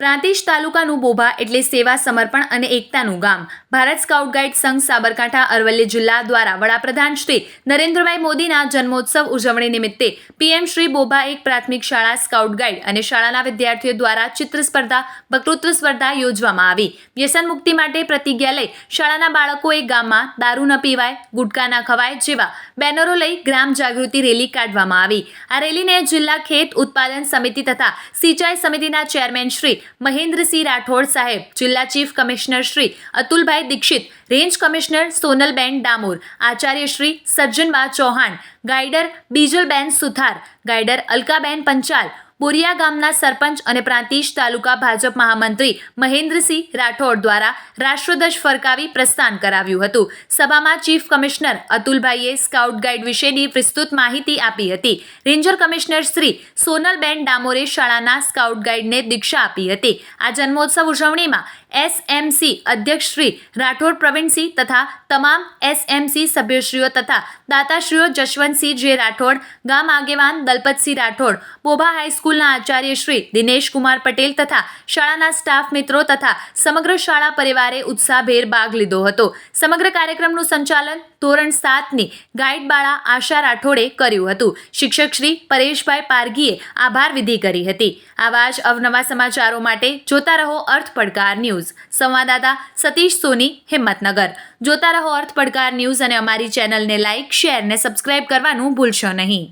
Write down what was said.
પ્રાંતિજ તાલુકાનું બોભા એટલે સેવા સમર્પણ અને એકતાનું ગામ. ભારત સ્કાઉટ ગાઈડ સંઘ સાબરકાંઠા અરવલ્લી જિલ્લા દ્વારા વડાપ્રધાન શ્રી નરેન્દ્રભાઈ મોદીના જન્મોત્સવ ઉજવણી નિમિત્તે પીએમ શ્રી બોભા એક પ્રાથમિક શાળા સ્કાઉટ ગાઈડ અને શાળાના વિદ્યાર્થીઓ દ્વારા ચિત્ર સ્પર્ધા, વક્તૃત્વ સ્પર્ધા યોજવામાં આવી. વ્યસન મુક્તિ માટે પ્રતિજ્ઞા લઈ શાળાના બાળકોએ ગામમાં દારૂ ન પીવાય, ગુટકા ન ખવાય જેવા બેનરો લઈ ગ્રામ જાગૃતિ રેલી કાઢવામાં આવી. આ રેલીને જિલ્લા ખેત ઉત્પાદન સમિતિ તથા સિંચાઈ સમિતિના ચેરમેન શ્રી મહેન્દ્રસિંહ રાઠોડ સાહેબ, જિલ્લા chief commissioner Shri Atulbhai Dikshit, range commissioner Sonalben Damor, Acharya Shri સજ્જનબા Chauhan, ગાઈડર Bijalben સુથાર, ગાઈડર અલકાબેન પંચાલ બોરિયા ગામના સરપંચ અને પ્રાંતિજ તાલુકા ભાજપ મહામંત્રી મહેન્દ્રસિંહ રાઠોડ દ્વારા રાષ્ટ્રધ્વજ ફરકાવી પ્રસ્થાન કરાવ્યું હતું. સભામાં ચીફ કમિશનર અતુલભાઈએ સ્કાઉટ ગાઈડ વિશેની વિસ્તૃત માહિતી આપી હતી. રેન્જર કમિશનર શ્રી સોનલબેન ડામોરે શાળાના સ્કાઉટ ગાઈડને દીક્ષા આપી હતી. આ જન્મોત્સવ ઉજવણીમાં એસએમસી અધ્યક્ષ શ્રી રાઠોડ પ્રવીણસિંહ તથા તમામ એસએમસી સભ્યશ્રીઓ તથા દાતાશ્રીઓ જશવંતસિંહ જે રાઠોડ, ગામ આગેવાન દલપતસિંહ રાઠોડ બોભા હાઈસ્કૂલના આચાર્ય શ્રી દિનેશ કુમાર પટેલ તથા શાળાના સ્ટાફ મિત્રો તથા સમગ્ર શાળા પરિવારે ઉત્સાહભેર ભાગ લીધો હતો. સમગ્ર કાર્યક્રમનું સંચાલન ધોરણ સાતની ગાઈડ બાળા આશા રાઠોડે કર્યું હતું. શિક્ષક શ્રી પરેશભાઈ પારગીએ આભાર વિધિ કરી હતી. આવા જ અવનવા સમાચારો માટે જોતા રહો અર્થ પડકાર ન્યૂઝ. સંવાદદાતા સતીશ સોની, હિંમતનગર. જોતા રહો અર્થ પડકાર ન્યૂઝ અને અમારી ચેનલને લાઇક શેર ને સબસ્ક્રાઇબ કરવાનું ભૂલશો નહીં.